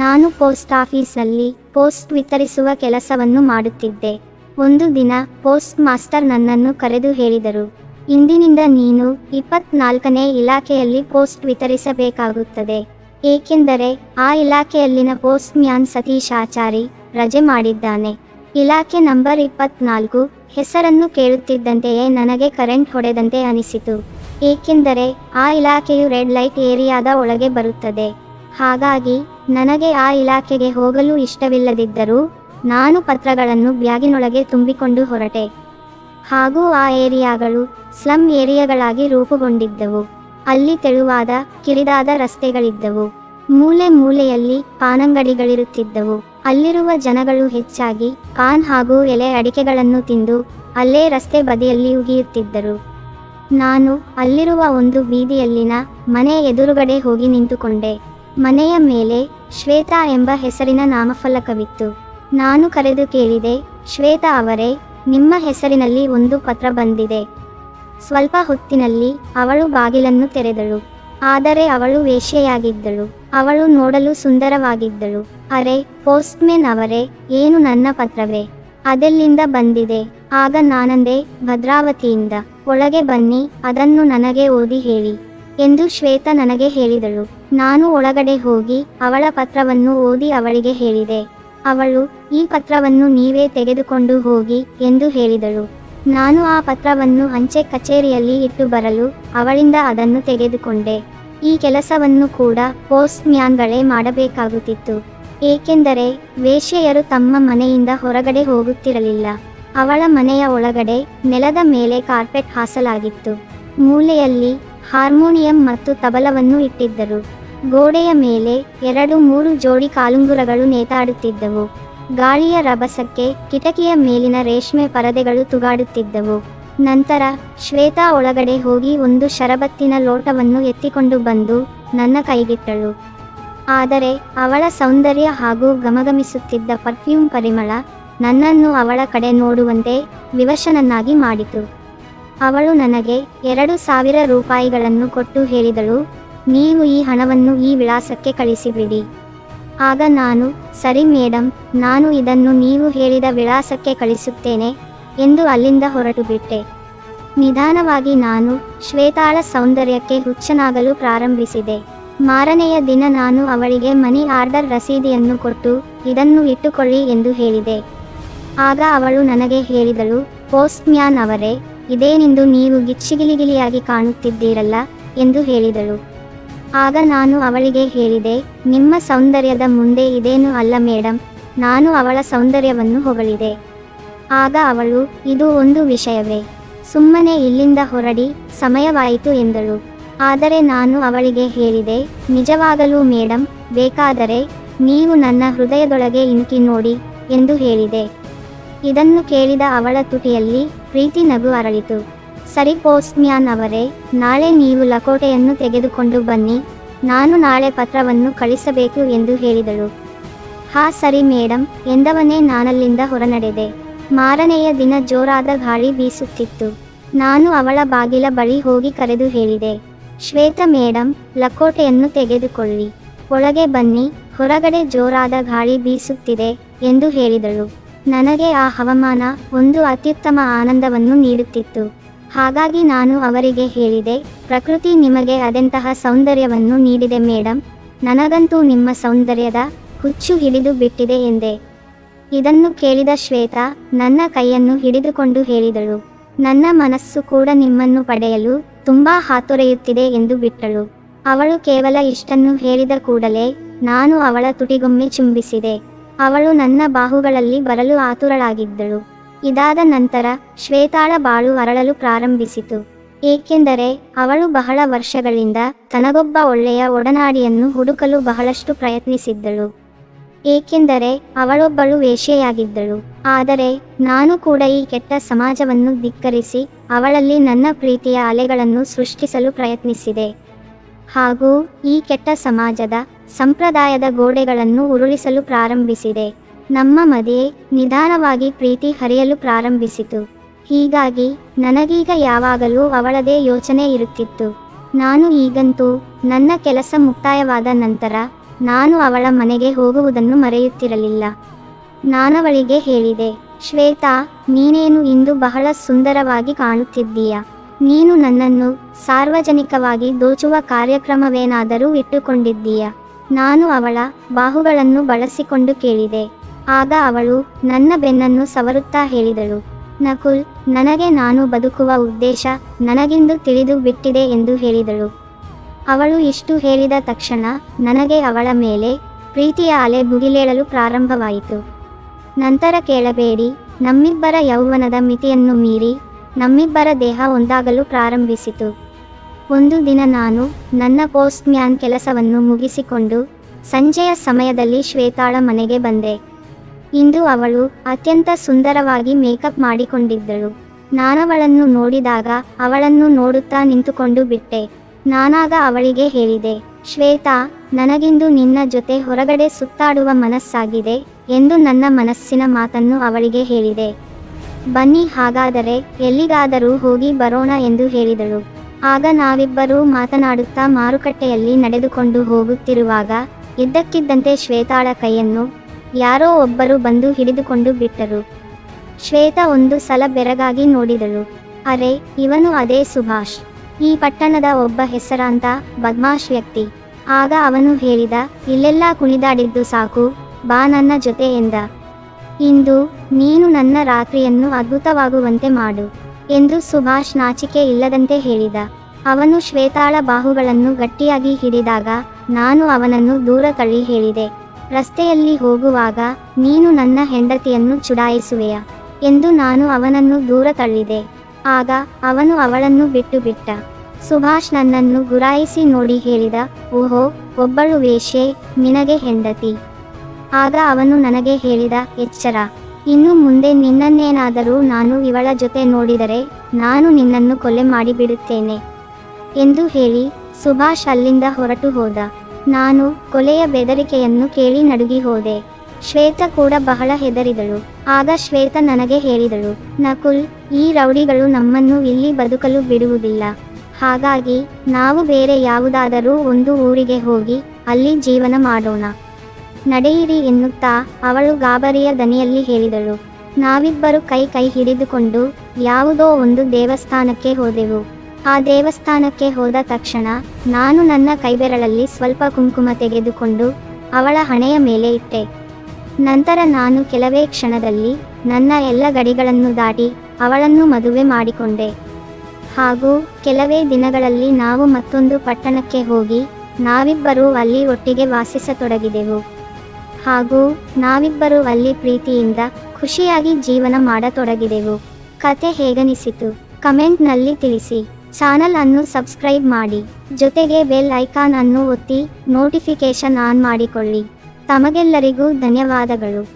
ನಾನು ಪೋಸ್ಟ್ ಆಫೀಸಲ್ಲಿ ಪೋಸ್ಟ್ ವಿತರಿಸುವ ಕೆಲಸವನ್ನು ಮಾಡುತ್ತಿದ್ದೆ. ಒಂದು ದಿನ ಪೋಸ್ಟ್ ಮಾಸ್ಟರ್ ನನ್ನನ್ನು ಕರೆದು ಹೇಳಿದರು, ಇಂದಿನಿಂದ ನೀನು ಇಪ್ಪತ್ನಾಲ್ಕನೇ ಇಲಾಖೆಯಲ್ಲಿ ಪೋಸ್ಟ್ ವಿತರಿಸಬೇಕಾಗುತ್ತದೆ. ಏಕೆಂದರೆ ಆ ಇಲಾಖೆಯಲ್ಲಿನ ಪೋಸ್ಟ್ ಮ್ಯಾನ್ ಸತೀಶ್ ಆಚಾರಿ ರಜೆ ಮಾಡಿದ್ದಾನೆ. ಇಲಾಖೆ ನಂಬರ್ ಇಪ್ಪತ್ನಾಲ್ಕು ಹೆಸರನ್ನು ಕೇಳುತ್ತಿದ್ದಂತೆಯೇ ನನಗೆ ಕರೆಂಟ್ ಹೊಡೆದಂತೆ ಅನಿಸಿತು. ಏಕೆಂದರೆ ಆ ಇಲಾಖೆಯು ರೆಡ್ ಲೈಟ್ ಏರಿಯಾದ ಒಳಗೆ ಬರುತ್ತದೆ. ಹಾಗಾಗಿ, ನನಗೆ ಆ ಇಲಾಖೆಗೆ ಹೋಗಲು ಇಷ್ಟವಿಲ್ಲದಿದ್ದರೂ, ನಾನು ಪತ್ರಗಳನ್ನು ಬ್ಯಾಗಿನೊಳಗೆ ತುಂಬಿಕೊಂಡು ಹೊರಟೆ. ಹಾಗೂ ಆ ಏರಿಯಾಗಳು ಸ್ಲಮ್ ಏರಿಯಾಗಳಾಗಿ ರೂಪುಗೊಂಡಿದ್ದವು. ಅಲ್ಲಿ ತೆಳುವಾದ, ಕಿರಿದಾದ ರಸ್ತೆಗಳಿದ್ದವು. ಮೂಲೆ ಮೂಲೆಯಲ್ಲಿ ಪಾನಂಗಡಿಗಳಿರುತ್ತಿದ್ದವು. ಅಲ್ಲಿರುವ ಜನಗಳು ಹೆಚ್ಚಾಗಿ, ಪಾನ್ ಹಾಗೂ ಎಲೆ ಅಡಿಕೆಗಳನ್ನು ತಿಂದು, ಅಲ್ಲೇ ರಸ್ತೆ ಬದಿಯಲ್ಲಿ ಉಗಿಯುತ್ತಿದ್ದರು. ನಾನು ಅಲ್ಲಿರುವ ಒಂದು ಬೀದಿಯಲ್ಲಿನ ಮನೆ ಎದುರುಗಡೆ ಹೋಗಿ ನಿಂತುಕೊಂಡೆ. ಮನೆಯ ಮೇಲೆ ಶ್ವೇತಾ ಎಂಬ ಹೆಸರಿನ ನಾಮಫಲಕವಿತ್ತು. ನಾನು ಕರೆದು ಕೇಳಿದೆ, ಶ್ವೇತಾ ಅವರೇ, ನಿಮ್ಮ ಹೆಸರಿನಲ್ಲಿ ಒಂದು ಪತ್ರ ಬಂದಿದೆ. ಸ್ವಲ್ಪ ಹೊತ್ತಿನಲ್ಲಿ ಅವಳು ಬಾಗಿಲನ್ನು ತೆರೆದಳು. ಆದರೆ ಅವಳು ವೇಶ್ಯೆಯಾಗಿದ್ದಳು. ಅವಳು ನೋಡಲು ಸುಂದರವಾಗಿದ್ದಳು. ಅರೆ ಪೋಸ್ಟ್ಮೆನ್ ಅವರೇ, ಏನು ನನ್ನ ಪತ್ರವೇ? ಅದೆಲ್ಲಿಂದ ಬಂದಿದೆ? ಆಗ ನಾನಂದೆ, ಭದ್ರಾವತಿಯಿಂದ, ಒಳಗೆ ಬನ್ನಿ, ಅದನ್ನು ನನಗೆ ಓದಿ ಹೇಳಿ ಎಂದು ಶ್ವೇತ ನನಗೆ ಹೇಳಿದಳು. ನಾನು ಒಳಗಡೆ ಹೋಗಿ ಅವಳ ಪತ್ರವನ್ನು ಓದಿ ಅವಳಿಗೆ ಹೇಳಿದೆ. ಅವಳು, ಈ ಪತ್ರವನ್ನು ನೀವೇ ತೆಗೆದುಕೊಂಡು ಹೋಗಿ ಎಂದು ಹೇಳಿದಳು. ನಾನು ಆ ಪತ್ರವನ್ನು ಅಂಚೆ ಕಚೇರಿಯಲ್ಲಿ ಇಟ್ಟು ಬರಲು ಅವಳಿಂದ ಅದನ್ನು ತೆಗೆದುಕೊಂಡೆ. ಈ ಕೆಲಸವನ್ನು ಕೂಡ ಪೋಸ್ಟ್ ಮ್ಯಾನ್ಗಳೇ ಮಾಡಬೇಕಾಗುತ್ತಿತ್ತು. ಏಕೆಂದರೆ, ವೇಶ್ಯೆಯರು ತಮ್ಮ ಮನೆಯಿಂದ ಹೊರಗಡೆ ಹೋಗುತ್ತಿರಲಿಲ್ಲ. ಅವಳ ಮನೆಯ ಒಳಗಡೆ ನೆಲದ ಮೇಲೆ ಕಾರ್ಪೆಟ್ ಹಾಸಲಾಗಿತ್ತು. ಮೂಲೆಯಲ್ಲಿ ಹಾರ್ಮೋನಿಯಂ ಮತ್ತು ತಬಲವನ್ನು ಇಟ್ಟಿದ್ದರು. ಗೋಡೆಯ ಮೇಲೆ ಎರಡು ಮೂರು ಜೋಡಿ ಕಾಲುಂಗುರಗಳು ನೇತಾಡುತ್ತಿದ್ದವು. ಗಾಳಿಯ ರಭಸಕ್ಕೆ ಕಿಟಕಿಯ ಮೇಲಿನ ರೇಷ್ಮೆ ಪರದೆಗಳು ತುಗಾಡುತ್ತಿದ್ದವು. ನಂತರ ಶ್ವೇತಾ ಒಳಗಡೆ ಹೋಗಿ ಒಂದು ಶರಬತ್ತಿನ ಲೋಟವನ್ನು ಎತ್ತಿಕೊಂಡು ಬಂದು ನನ್ನ ಕೈಗಿಟ್ಟಳು. ಆದರೆ ಅವಳ ಸೌಂದರ್ಯ ಹಾಗೂ ಗಮಗಮಿಸುತ್ತಿದ್ದ ಪರ್ಫ್ಯೂಮ್ ಪರಿಮಳ ನನ್ನನ್ನು ಅವಳ ಕಡೆ ನೋಡುವಂತೆ ವಿವಶನನ್ನಾಗಿ ಮಾಡಿತು. ಅವಳು ನನಗೆ ಎರಡು ಸಾವಿರ ರೂಪಾಯಿಗಳನ್ನು ಕೊಟ್ಟು ಹೇಳಿದಳು, ನೀವು ಈ ಹಣವನ್ನು ಈ ವಿಳಾಸಕ್ಕೆ ಕಳಿಸಿಬಿಡಿ. ಆಗ ನಾನು, ಸರಿ ಮೇಡಮ್ ನಾನು ಇದನ್ನು ನೀವು ಹೇಳಿದ ವಿಳಾಸಕ್ಕೆ ಕಳಿಸುತ್ತೇನೆ ಎಂದು ಅಲ್ಲಿಂದ ಹೊರಟು ಬಿಟ್ಟೆ ನಿಧಾನವಾಗಿ ನಾನು ಶ್ವೇತಾಳ ಸೌಂದರ್ಯಕ್ಕೆ ಹುಚ್ಚನಾಗಲು ಪ್ರಾರಂಭಿಸಿದೆ. ಮಾರನೆಯ ದಿನ ನಾನು ಅವಳಿಗೆ ಮನಿ ಆರ್ಡರ್ ರಸೀದಿಯನ್ನು ಕೊಟ್ಟು, ಇದನ್ನು ಇಟ್ಟುಕೊಳ್ಳಿ ಎಂದು ಹೇಳಿದೆ. ಆಗ ಅವಳು ನನಗೆ ಹೇಳಿದಳು ಪೋಸ್ಟ್ಮ್ಯಾನ್ ಅವರೇ ಇದೇನೆಂದು ನೀವು ಗಿಚ್ಚಿಗಿಲಿಗಿಲಿಯಾಗಿ ಕಾಣುತ್ತಿದ್ದೀರಲ್ಲ ಎಂದು ಹೇಳಿದಳು. ಆಗ ನಾನು ಅವಳಿಗೆ ಹೇಳಿದೆ, ನಿಮ್ಮ ಸೌಂದರ್ಯದ ಮುಂದೆ ಇದೇನು ಅಲ್ಲ ಮೇಡಮ್ ನಾನು ಅವಳ ಸೌಂದರ್ಯವನ್ನು ಹೊಗಳಿದೆ. ಆಗ ಅವಳು, ಇದು ಒಂದು ವಿಷಯವೇ. ಸುಮ್ಮನೆ ಇಲ್ಲಿಂದ ಹೊರಡಿ, ಸಮಯವಾಯಿತು ಎಂದಳು. ಆದರೆ ನಾನು ಅವಳಿಗೆ ಹೇಳಿದೆ, ನಿಜವಾಗಲೂ ಮೇಡಮ್ ಬೇಕಾದರೆ, ನೀವು ನನ್ನ ಹೃದಯದೊಳಗೆ ಇಣುಕಿ ನೋಡಿ ಎಂದು ಹೇಳಿದೆ. ಇದನ್ನು ಕೇಳಿದ ಅವಳ ತುಟಿಯಲ್ಲಿ ಪ್ರೀತಿ ನಗು ಅರಳಿತು ಸರಿ ಪೋಸ್ಟ್ ಮ್ಯಾನ್ ಅವರೇ, ನಾಳೆ ನೀವು ಲಕೋಟೆಯನ್ನು ತೆಗೆದುಕೊಂಡು ಬನ್ನಿ, ನಾನು ನಾಳೆ ಪತ್ರವನ್ನು ಕಳಿಸಬೇಕು ಎಂದು ಹೇಳಿದಳು. ಹಾ ಸರಿ ಮೇಡಮ್ ಎಂದವನೇ ನಾನಲ್ಲಿಂದ ಹೊರನಡೆದೆ. ಮಾರನೆಯ ದಿನ ಜೋರಾದ ಗಾಳಿ ಬೀಸುತ್ತಿತ್ತು. ನಾನು ಅವಳ ಬಾಗಿಲ ಬಳಿ ಹೋಗಿ ಕರೆದು ಹೇಳಿದೆ, ಶ್ವೇತ ಮೇಡಮ್ ಲಕೋಟೆಯನ್ನು ತೆಗೆದುಕೊಳ್ಳಿ. ಒಳಗೆ ಬನ್ನಿ, ಹೊರಗಡೆ ಜೋರಾದ ಗಾಳಿ ಬೀಸುತ್ತಿದೆ ಎಂದು ಹೇಳಿದಳು. ನನಗೆ ಆ ಹವಾಮಾನ ಒಂದು ಅತ್ಯುತ್ತಮ ಆನಂದವನ್ನು ನೀಡುತ್ತಿತ್ತು. ಹಾಗಾಗಿ ನಾನು ಅವರಿಗೆ ಹೇಳಿದೆ, ಪ್ರಕೃತಿ ನಿಮಗೆ ಅದೆಂತಹ ಸೌಂದರ್ಯವನ್ನು ನೀಡಿದೆ ಮೇಡಮ್ ನನಗಂತೂ ನಿಮ್ಮ ಸೌಂದರ್ಯದ ಹುಚ್ಚು ಹಿಡಿದು ಬಿಟ್ಟಿದೆ ಎಂದೆ. ಇದನ್ನು ಕೇಳಿದ ಶ್ವೇತಾ ನನ್ನ ಕೈಯನ್ನು ಹಿಡಿದುಕೊಂಡು ಹೇಳಿದಳು. ನನ್ನ ಮನಸ್ಸು ಕೂಡ ನಿಮ್ಮನ್ನು ಪಡೆಯಲು ತುಂಬಾ ಹಾತೊರೆಯುತ್ತಿದೆ ಎಂದು ಬಿಟ್ಟಳು. ಅವಳು ಕೇವಲ ಇಷ್ಟನ್ನು ಹೇಳಿದ ಕೂಡಲೇ ನಾನು ಅವಳ ತುಟಿಗೊಮ್ಮೆ ಚುಂಬಿಸಿದೆ. ಅವಳು ನನ್ನ ಬಾಹುಗಳಲ್ಲಿ ಬರಲು ಆತುರಳಾಗಿದ್ದಳು. ಇದಾದ ನಂತರ ಶ್ವೇತಾಳ ಬಾಳು ಅರಳಲು ಪ್ರಾರಂಭಿಸಿತು. ಏಕೆಂದರೆ ಅವಳು ಬಹಳ ವರ್ಷಗಳಿಂದ ತನಗೊಬ್ಬ ಒಳ್ಳೆಯ ಒಡನಾಡಿಯನ್ನು ಹುಡುಕಲು ಬಹಳಷ್ಟು ಪ್ರಯತ್ನಿಸಿದ್ದಳು. ಏಕೆಂದರೆ ಅವಳೊಬ್ಬಳು ವೇಶ್ಯೆಯಾಗಿದ್ದಳು. ಆದರೆ ನಾನು ಕೂಡ ಈ ಕೆಟ್ಟ ಸಮಾಜವನ್ನು ಧಿಕ್ಕರಿಸಿ ಅವಳಲ್ಲಿ ನನ್ನ ಪ್ರೀತಿಯ ಅಲೆಗಳನ್ನು ಸೃಷ್ಟಿಸಲು ಪ್ರಯತ್ನಿಸಿದೆ. ಹಾಗೂ ಈ ಕೆಟ್ಟ ಸಮಾಜದ ಸಂಪ್ರದಾಯದ ಗೋಡೆಗಳನ್ನು ಉರುಳಿಸಲು ಪ್ರಾರಂಭಿಸಿದೆ. ನಮ್ಮ ಮದುವೆ ನಿಧಾನವಾಗಿ ಪ್ರೀತಿ ಹರಿಯಲು ಪ್ರಾರಂಭಿಸಿತು. ಹೀಗಾಗಿ ನನಗೀಗ ಯಾವಾಗಲೂ ಅವಳದೇ ಯೋಚನೆ ಇರುತ್ತಿತ್ತು. ನಾನು ಈಗಂತೂ ನನ್ನ ಕೆಲಸ ಮುಕ್ತಾಯವಾದ ನಂತರ ನಾನು ಅವಳ ಮನೆಗೆ ಹೋಗುವುದನ್ನು ಮರೆಯುತ್ತಿರಲಿಲ್ಲ. ನಾನವಳಿಗೆ ಹೇಳಿದೆ, ಶ್ವೇತಾ, ನೀನೇನು ಇಂದು ಬಹಳ ಸುಂದರವಾಗಿ ಕಾಣುತ್ತಿದ್ದೀಯ. ನೀನು ನನ್ನನ್ನು ಸಾರ್ವಜನಿಕವಾಗಿ ದೋಚುವ ಕಾರ್ಯಕ್ರಮವೇನಾದರೂ ಇಟ್ಟುಕೊಂಡಿದ್ದೀಯ. ನಾನು ಅವಳ ಬಾಹುಗಳನ್ನು ಬಳಸಿಕೊಂಡು ಕೇಳಿದೆ. ಆಗ ಅವಳು ನನ್ನ ಬೆನ್ನನ್ನು ಸವರುತ್ತಾ ಹೇಳಿದಳು. ನಕುಲ್, ನನಗೆ ನಾನು ಬದುಕುವ ಉದ್ದೇಶ ನನಗಿಂದು ತಿಳಿದು ಬಿಟ್ಟಿದೆ ಎಂದು ಹೇಳಿದಳು. ಅವಳು ಇಷ್ಟು ಹೇಳಿದ ತಕ್ಷಣ ನನಗೆ ಅವಳ ಮೇಲೆ ಪ್ರೀತಿಯ ಅಲೆ ಭುಗಿಲೇಳಲು ಪ್ರಾರಂಭವಾಯಿತು. ನಂತರ ಕೇಳಬೇಡಿ, ನಮ್ಮಿಬ್ಬರ ಯೌವನದ ಮಿತಿಯನ್ನು ಮೀರಿ ನಮ್ಮಿಬ್ಬರ ದೇಹ ಒಂದಾಗಲು ಪ್ರಾರಂಭಿಸಿತು. ಒಂದು ದಿನ ನಾನು ನನ್ನ ಪೋಸ್ಟ್ ಮ್ಯಾನ್ ಕೆಲಸವನ್ನು ಮುಗಿಸಿಕೊಂಡು ಸಂಜೆಯ ಸಮಯದಲ್ಲಿ ಶ್ವೇತಾಳ ಮನೆಗೆ ಬಂದೆ. ಇಂದು ಅವಳು ಅತ್ಯಂತ ಸುಂದರವಾಗಿ ಮೇಕಪ್ ಮಾಡಿಕೊಂಡಿದ್ದಳು. ನಾನವಳನ್ನು ನೋಡಿದಾಗ ಅವಳನ್ನು ನೋಡುತ್ತಾ ನಿಂತುಕೊಂಡು ಬಿಟ್ಟೆ. ನಾನಾಗ ಅವಳಿಗೆ ಹೇಳಿದೆ, ಶ್ವೇತಾ, ನನಗಿಂದು ನಿನ್ನ ಜೊತೆ ಹೊರಗಡೆ ಸುತ್ತಾಡುವ ಮನಸ್ಸಾಗಿದೆ ಎಂದು ನನ್ನ ಮನಸ್ಸಿನ ಮಾತನ್ನು ಅವಳಿಗೆ ಹೇಳಿದೆ. ಬನ್ನಿ, ಹಾಗಾದರೆ ಎಲ್ಲಿಗಾದರೂ ಹೋಗಿ ಬರೋಣ ಎಂದು ಹೇಳಿದಳು. ಆಗ ನಾವಿಬ್ಬರೂ ಮಾತನಾಡುತ್ತಾ ಮಾರುಕಟ್ಟೆಯಲ್ಲಿ ನಡೆದುಕೊಂಡು ಹೋಗುತ್ತಿರುವಾಗ ಇದ್ದಕ್ಕಿದ್ದಂತೆ ಶ್ವೇತಾಳ ಕೈಯನ್ನು ಯಾರೋ ಒಬ್ಬರು ಬಂದು ಹಿಡಿದುಕೊಂಡು ಬಿಟ್ಟರು. ಶ್ವೇತಾ ಒಂದು ಸಲ ಬೆರಗಾಗಿ ನೋಡಿದಳು. ಅರೆ, ಇವನು ಅದೇ ಸುಭಾಷ್. ಈ ಪಟ್ಟಣದ ಒಬ್ಬ ಹೆಸರಾಂತ ಬದ್ಮಾಶ್ ವ್ಯಕ್ತಿ. ಆಗ ಅವನು ಹೇಳಿದ, ಇಲ್ಲೆಲ್ಲ ಕುಣಿದಾಡಿದ್ದು ಸಾಕು. ಬಾ ನನ್ನ ಜೊತೆ ಎಂದ. ಇಂದು ನೀನು ನನ್ನ ರಾತ್ರಿಯನ್ನು ಅದ್ಭುತವಾಗುವಂತೆ ಮಾಡು. ಎಂದು ಸುಭಾಷ್ ನಾಚಿಕೆ ಇಲ್ಲದಂತೆ ಹೇಳಿದ. ಅವನು ಶ್ವೇತಾಳ ಬಾಹುಗಳನ್ನು ಗಟ್ಟಿಯಾಗಿ ಹಿಡಿದಾಗ ನಾನು ಅವನನ್ನು ದೂರ ತಳ್ಳಿ ಹೇಳಿದೆ. ರಸ್ತೆಯಲ್ಲಿ ಹೋಗುವಾಗ, ನೀನು ನನ್ನ ಹೆಂಡತಿಯನ್ನು ಚುಡಾಯಿಸುವೆಯ ಎಂದು ನಾನು ಅವನನ್ನು ದೂರ ತಳ್ಳಿದೆ. ಆಗ ಅವನು ಅವಳನ್ನು ಬಿಟ್ಟು ಬಿಟ್ಟ ಸುಭಾಷ್ ನನ್ನನ್ನು ಗುರಾಯಿಸಿ ನೋಡಿ ಹೇಳಿದ, ಓಹೋ, ಒಬ್ಬಳು ವೇಷೆ ನಿನಗೆ ಹೆಂಡತಿ. ಆಗ ಅವನು ನನಗೆ ಹೇಳಿದ, ಎಚ್ಚರ. ಇನ್ನು ಮುಂದೆ ನಿನ್ನನ್ನೇನಾದರೂ ನಾನು ಇವಳ ಜೊತೆ ನೋಡಿದರೆ ನಾನು ನಿನ್ನನ್ನು ಕೊಲೆ ಮಾಡಿಬಿಡುತ್ತೇನೆ ಎಂದು ಹೇಳಿ ಸುಭಾಷ್ ಅಲ್ಲಿಂದ ಹೊರಟು ಹೋದ. ನಾನು ಕೊಲೆಯ ಬೆದರಿಕೆಯನ್ನು ಕೇಳಿ ನಡುಗಿ ಹೋದೆ. ಶ್ವೇತ ಕೂಡ ಬಹಳ ಹೆದರಿದಳು. ಆಗ ಶ್ವೇತ ನನಗೆ ಹೇಳಿದಳು, ನಕುಲ್, ಈ ರೌಡಿಗಳು ನಮ್ಮನ್ನು ಇಲ್ಲಿ ಬದುಕಲು ಬಿಡುವುದಿಲ್ಲ. ಹಾಗಾಗಿ ನಾವು ಬೇರೆ ಯಾವುದಾದರೂ ಒಂದು ಊರಿಗೆ ಹೋಗಿ ಅಲ್ಲಿ ಜೀವನ ಮಾಡೋಣ. ನಡೆಯಿರಿ ಎನ್ನುತ್ತಾ ಅವಳು ಗಾಬರಿಯ ದನಿಯಲ್ಲಿ ಹೇಳಿದಳು. ನಾವಿಬ್ಬರು ಕೈ ಕೈ ಹಿಡಿದುಕೊಂಡು ಯಾವುದೋ ಒಂದು ದೇವಸ್ಥಾನಕ್ಕೆ ಹೋದೆವು. ಆ ದೇವಸ್ಥಾನಕ್ಕೆ ಹೋದ ತಕ್ಷಣ ನಾನು ನನ್ನ ಕೈಬೆರಳಲ್ಲಿ ಸ್ವಲ್ಪ ಕುಂಕುಮ ತೆಗೆದುಕೊಂಡು ಅವಳ ಹಣೆಯ ಮೇಲೆ ಇಟ್ಟೆ. ನಂತರ ನಾನು ಕೆಲವೇ ಕ್ಷಣದಲ್ಲಿ ನನ್ನ ಎಲ್ಲ ಗಡಿಗಳನ್ನು ದಾಟಿ ಅವಳನ್ನು ಮದುವೆ ಮಾಡಿಕೊಂಡೆ. ಹಾಗೂ ಕೆಲವೇ ದಿನಗಳಲ್ಲಿ ನಾವು ಮತ್ತೊಂದು ಪಟ್ಟಣಕ್ಕೆ ಹೋಗಿ ನಾವಿಬ್ಬರೂ ಅಲ್ಲಿ ಒಟ್ಟಿಗೆ ವಾಸಿಸತೊಡಗಿದೆವು. ಹಾಗೂ ನಾವಿಬ್ಬರು ಅಲ್ಲಿ ಪ್ರೀತಿಯಿಂದ ಖುಷಿಯಾಗಿ ಜೀವನ ಮಾಡತೊಡಗಿದೆವು. ಕತೆ ಹೇಗನಿಸಿತು? ಕಮೆಂಟ್ನಲ್ಲಿ ತಿಳಿಸಿ. ಚಾನಲ್ ಅನ್ನು ಸಬ್ಸ್ಕ್ರೈಬ್ ಮಾಡಿ. ಜೊತೆಗೆ ಬೆಲ್ ಐಕಾನ್ ಅನ್ನು ಒತ್ತಿ ನೋಟಿಫಿಕೇಶನ್ ಆನ್ ಮಾಡಿಕೊಳ್ಳಿ. ತಮಗೆಲ್ಲರಿಗೂ ಧನ್ಯವಾದಗಳು.